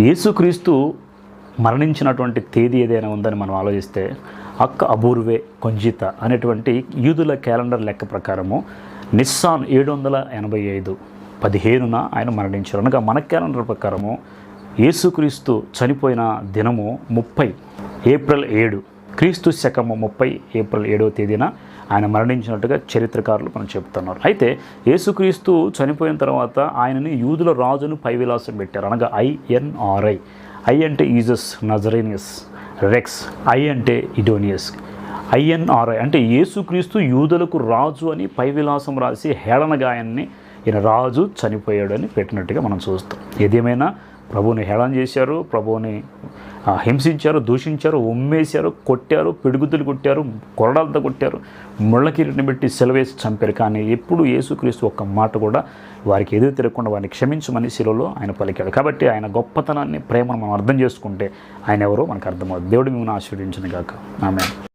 యేసుక్రీస్తు మరణించినటువంటి తేదీ ఏదైనా ఉందని మనం ఆలోచిస్తే అక్క అబూర్వే కొంజిత అనేటువంటి యూదుల క్యాలెండర్ లెక్క ప్రకారము నిస్సాన్ ఏడు వందల ఎనభై ఐదు పదిహేనున ఆయన మరణించారు. అనగా మన క్యాలెండర్ ప్రకారము యేసుక్రీస్తు చనిపోయిన దినము ముప్పై ఏప్రిల్ ఏడు క్రీస్తు శకము ముప్పై ఏప్రిల్ ఏడవ తేదీన ఆయన మరణించినట్టుగా చరిత్రకారులు మనం చెప్తున్నారు. అయితే యేసుక్రీస్తు చనిపోయిన తర్వాత ఆయనని యూదుల రాజును పైవిలాసం పెట్టారు. అనగా ఐఎన్ఆర్ఐ ఐ. అంటే ఈజస్ నజరేనియస్ రెక్స్. ఐ అంటే ఇడోనియస్. ఐఎన్ఆర్ఐ అంటే యేసుక్రీస్తు యూదులకు రాజు అని పైవిలాసం రాసి హేళనగా ఆయన్ని ఈయన రాజు చనిపోయాడు అని పెట్టినట్టుగా మనం చూస్తాం. ఏదేమైనా ప్రభువుని హేళన చేశారు ప్రభువుని హింసించారు దూషించారు ఉమ్మేశారు కొట్టారు పిడుగుతులు కొట్టారు కొరడాలతో కొట్టారు ముళ్ళ కిరీటిని పెట్టి సెలవేసి చంపారు. కానీ ఎప్పుడు యేసుక్రీస్తు ఒక్క మాట కూడా వారికి ఎదురు తిరగకుండా వారిని క్షమించమని శిలలో ఆయన పలికాడు. కాబట్టి ఆయన గొప్పతనాన్ని ప్రేమను మనం అర్థం చేసుకుంటే ఆయన ఎవరో మనకు అర్థమవుతుంది. దేవుడు మిమ్మల్ని ఆశీర్వదించిన కాక ఆమె